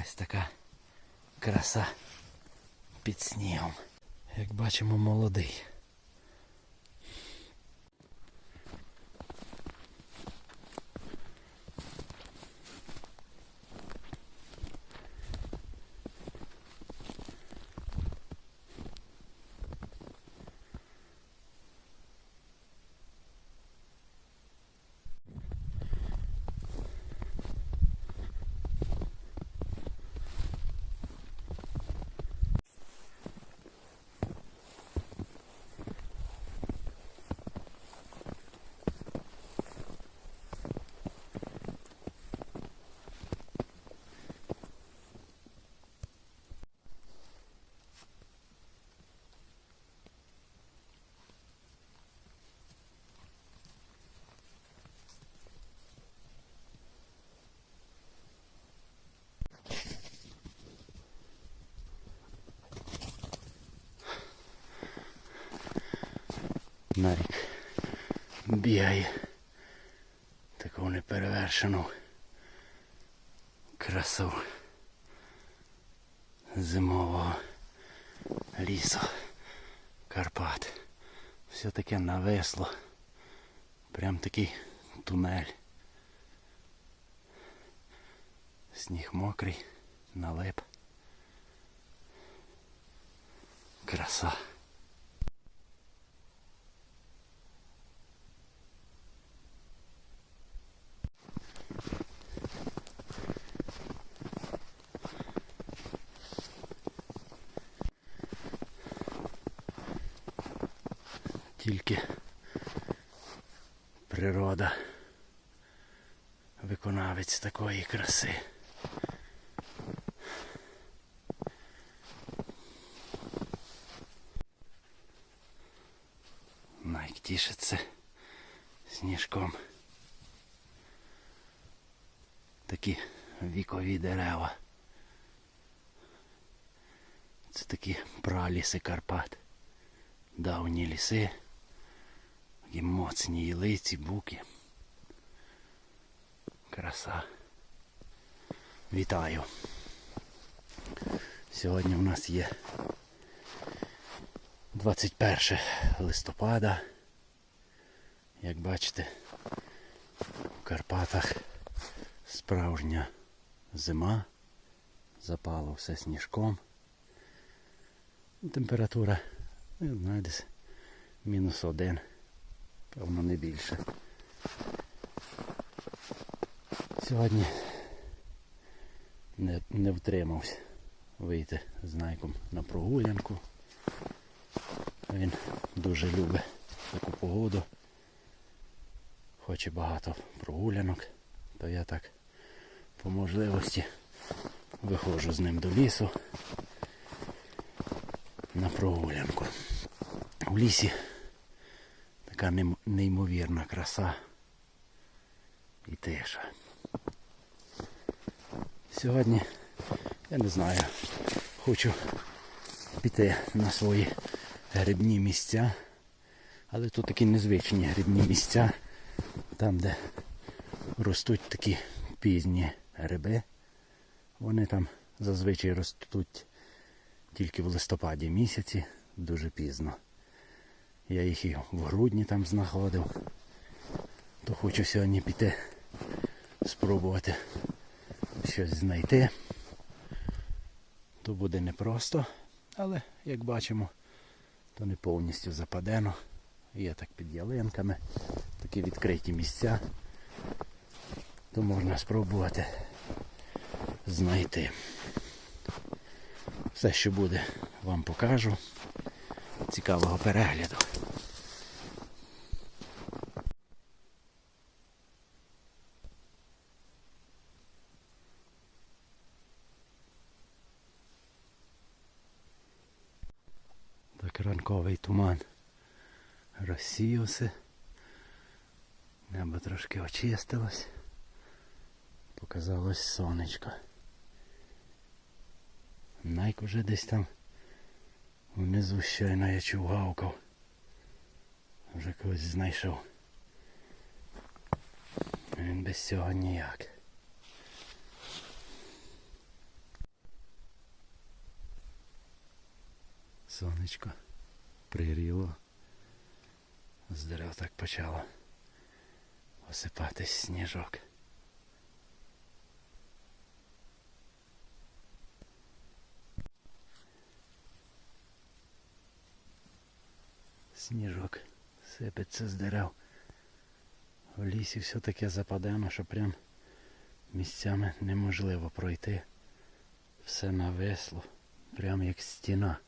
Ось така краса під снігом. Як бачимо, молодий. Нарік бігає. Таку неперевершену красу зимового лісу Карпат. Все таке навесло. Прям такий тунель. Сніг мокрий, налип. Краса. Тільки природа виконавець такої краси. Найк тішиться сніжком. Такі вікові дерева. Це такі праліси Карпат. Давні ліси. Такі моцні ялиці, буки. Краса. Вітаю. Сьогодні у нас є 21 листопада. Як бачите, в Карпатах справжня зима. Запало все сніжком. Температура, не знаю, десь мінус один. Певно не більше. Сьогодні не, не втримався вийти з Найком на прогулянку. Він дуже любить таку погоду. Хоче багато прогулянок, то я так по можливості виходжу з ним до лісу на прогулянку. В лісі така неймовірна краса і тиша. Сьогодні, я не знаю, хочу піти на свої грибні місця, але тут такі незвичні грибні місця, там, де ростуть такі пізні гриби. Вони там зазвичай ростуть тільки в листопаді місяці, дуже пізно. Я їх і в грудні там знаходив. То хочу сьогодні піти спробувати щось знайти. То буде непросто, але як бачимо, то не повністю западено. Є так під ялинками, такі відкриті місця. То можна спробувати знайти. Все, що буде, вам покажу. Цікавого перегляду. Так ранковий туман розсіявся. Небо трошки очистилось. Показалось сонечко. Найк вже десь там Внизу щойно я чув гавкав. Вже когось знайшов. Він без цього ніяк. Сонечко пригріло. З дерев так почало осипатись сніжок. Сніжок сипеться з дерев. В лісі все таке западено, що прям місцями неможливо пройти. Все навесло, прям як стіна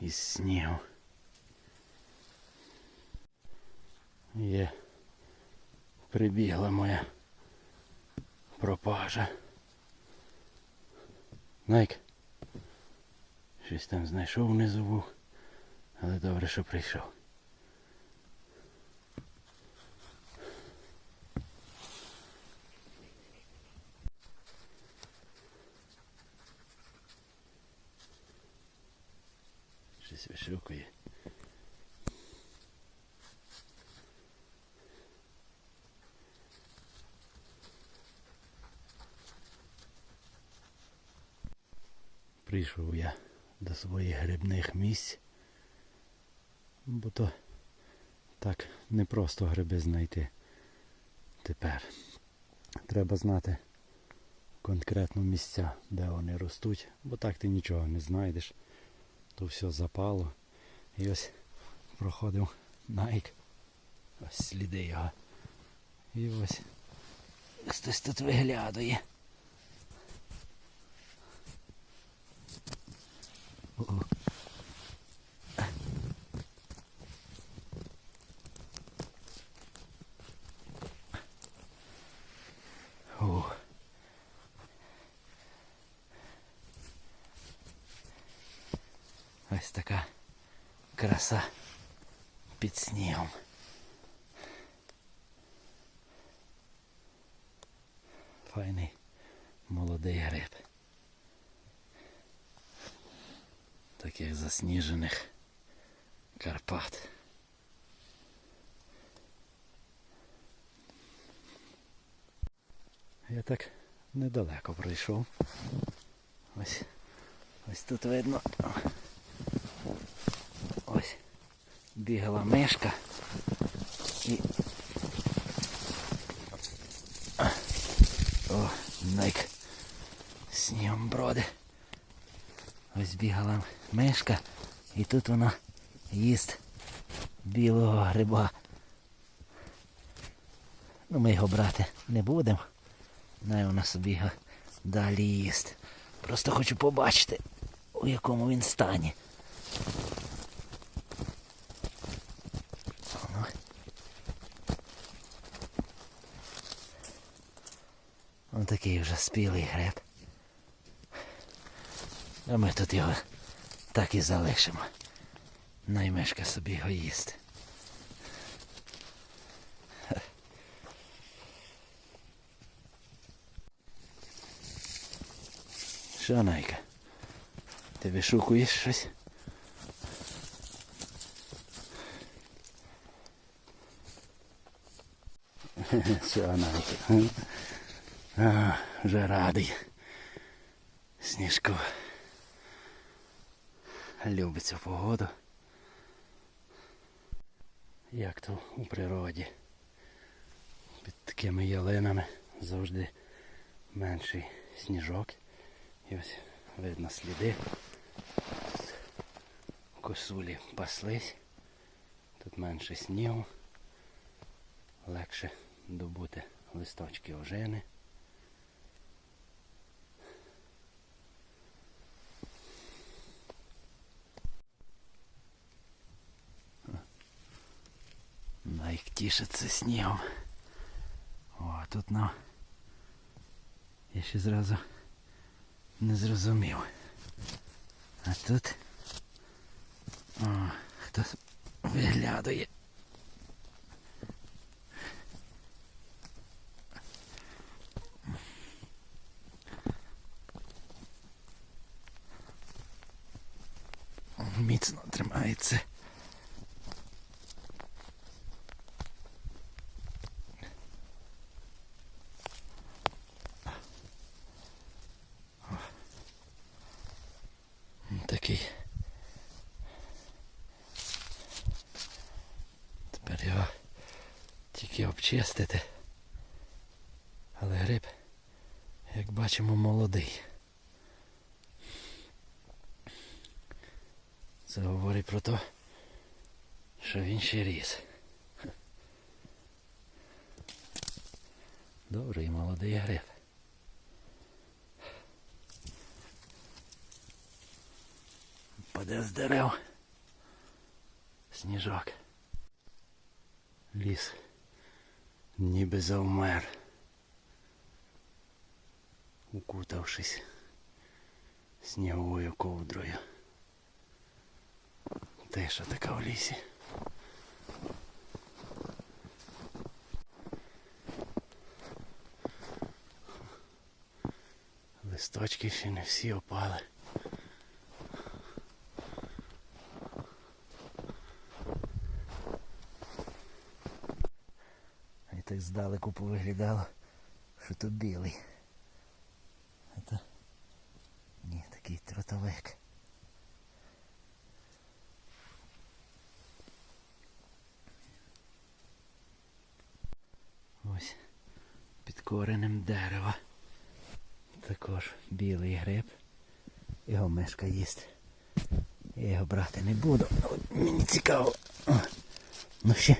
із снігу. Є. Прибігла моя пропажа. Найк. Щось там знайшов внизу був, але добре, що прийшов. Щось вишукує. Прийшов я до своїх грибних місць, бо то так не просто гриби знайти тепер. Треба знати конкретно місця, де вони ростуть, бо так ти нічого не знайдеш. То все запало. І ось проходив найк. Ось сліди його. І ось хтось тут виглядає. О. О. Ось така краса під снігом. Файний молодий гриб. Таких засніжених Карпат. Я так недалеко пройшов. Ось ось тут видно. Бігала мишка і. О, найк снігом броди. Ось бігала мишка і тут вона їсть білого гриба. Ну ми його брати не будемо. Най вона собі його далі їсть. Просто хочу побачити, у якому він стані. Такий вже спілий гриб. А ми тут його так і залишимо. Наймешка собі його їсти. Що, Найка? Ти вишукуєш щось? Що, Найка? А, вже радий. Сніжку. Любить цю погоду. Як то у природі. Під такими ялинами завжди менший сніжок. І ось видно сліди. Тут Косулі паслись. Тут менше снігу. Легше добути листочки ожини. Найк тішиться снігом. О, тут нам Я ще зразу не зрозумів. А тут о, хтось виглядає. Трошки обчистити. Але гриб, як бачимо, молодий. Це говорить про те, що він ще ріс. Добрий молодий гриб. Паде з дерев. Сніжок. Ліс ніби завмер, укутавшись сніговою ковдрою. Тиша така в лісі. Листочки ще не всі опали. Так здалеку повиглядало, що то білий. А то ні, такий тротовик. Ось під коренем дерева. Також білий гриб. Його мишка їсть. Я його брати не буду. Мені цікаво. Ну ще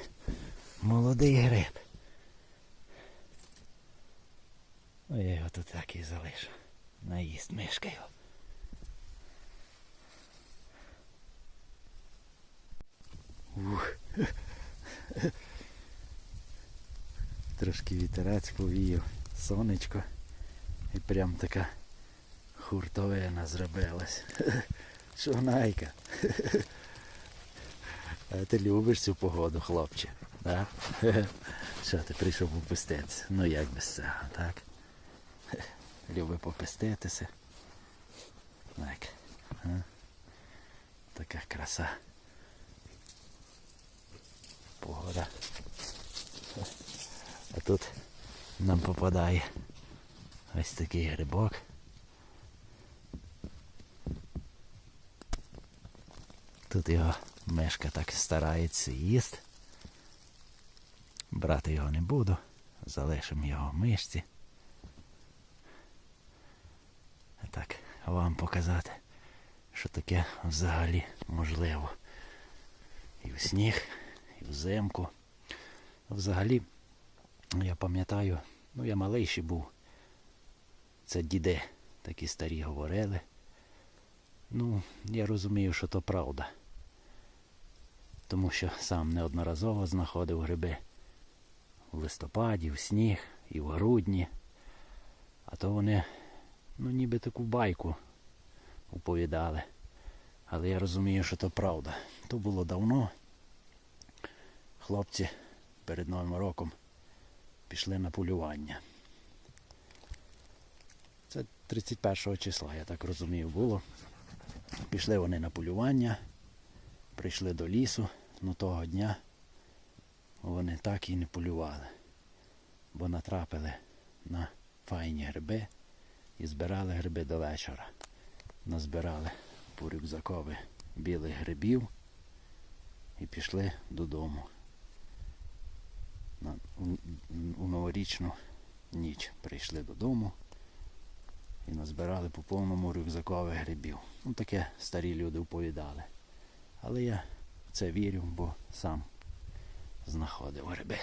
молодий гриб. Ну я його тут так і залишу. Наїсть мишка його. Ух. Трошки вітерець повіяв, сонечко. І прям така хуртовина зробилась. Що найка? А ти любиш цю погоду, хлопче? Да? Що ти прийшов попуститися? Ну як без цього, так? Любить попуститися. Так. Така краса. Погода. А тут нам попадає ось такий грибок. Тут його мешка так старається їсти. Брати його не буду, залишимо його в мишці. А так, вам показати, що таке взагалі можливо. І в сніг, і взимку. Взагалі, я пам'ятаю, ну я малий ще був. Це діди такі старі говорили. Ну, я розумію, що то правда. Тому що сам неодноразово знаходив гриби в листопаді, в сніг і в грудні. А то вони, ну, ніби таку байку оповідали. Але я розумію, що то правда. То було давно. Хлопці перед Новим роком пішли на полювання. Це 31 числа, я так розумію, було. Пішли вони на полювання, прийшли до лісу, але того дня вони так і не полювали, бо натрапили на файні гриби і збирали гриби до вечора. Назбирали по рюкзакові білих грибів і пішли додому. На, у, у новорічну ніч прийшли додому і назбирали по повному рюкзакових грибів. Ну таке старі люди оповідали. Але я в це вірю, бо сам знаходив гриби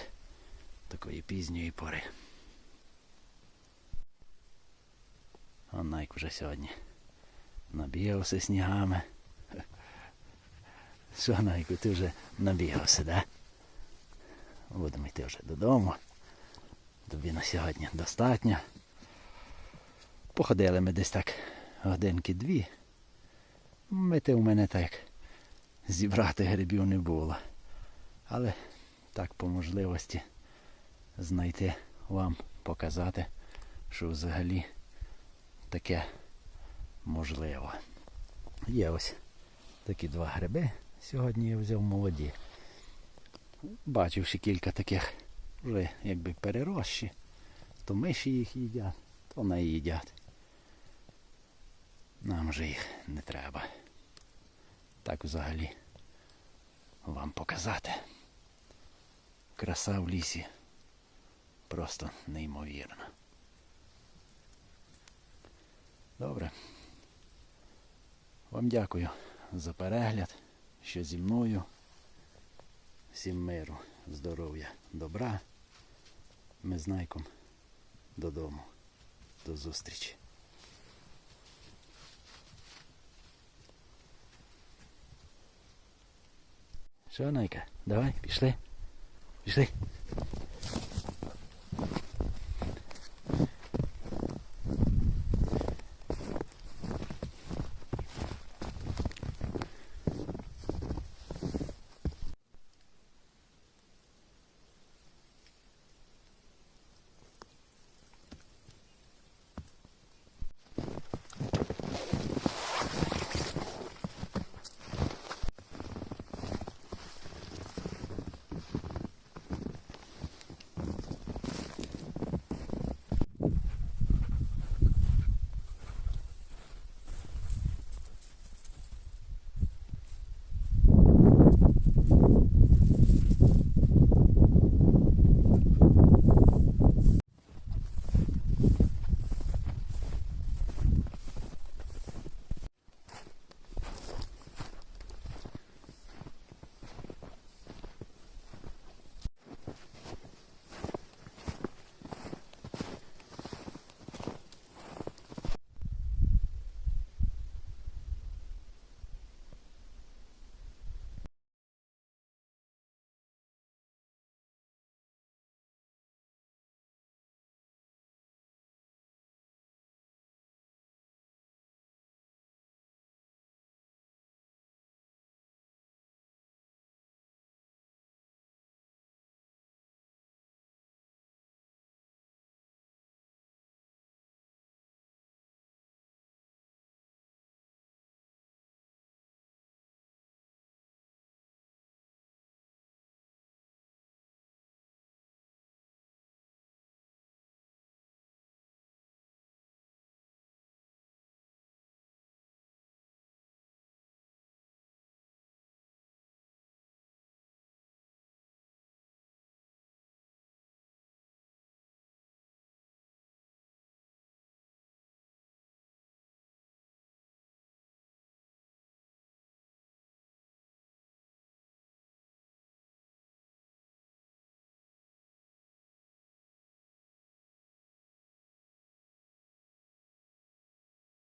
такої пізньої пори. А Найк вже сьогодні набігався снігами. Що, Найку, ти вже набігався, да? Будемо йти вже додому. Тобі на сьогодні достатньо. Походили ми десь так годинки дві. Мети у мене так зібрати грибів не було. Але так по можливості знайти вам, показати, що взагалі таке можливо. Є ось такі два гриби. Сьогодні я взяв молоді. Бачив ще кілька таких вже якби перерощі. То миші їх їдять, то не їдять. Нам же їх не треба. Так взагалі вам показати. Краса в лісі просто неймовірна. Добре. Вам дякую за перегляд, що зі мною. Всім миру, здоров'я, добра. Ми з Найком додому. До зустрічі. Що, Найка, давай, пішли. Пішли.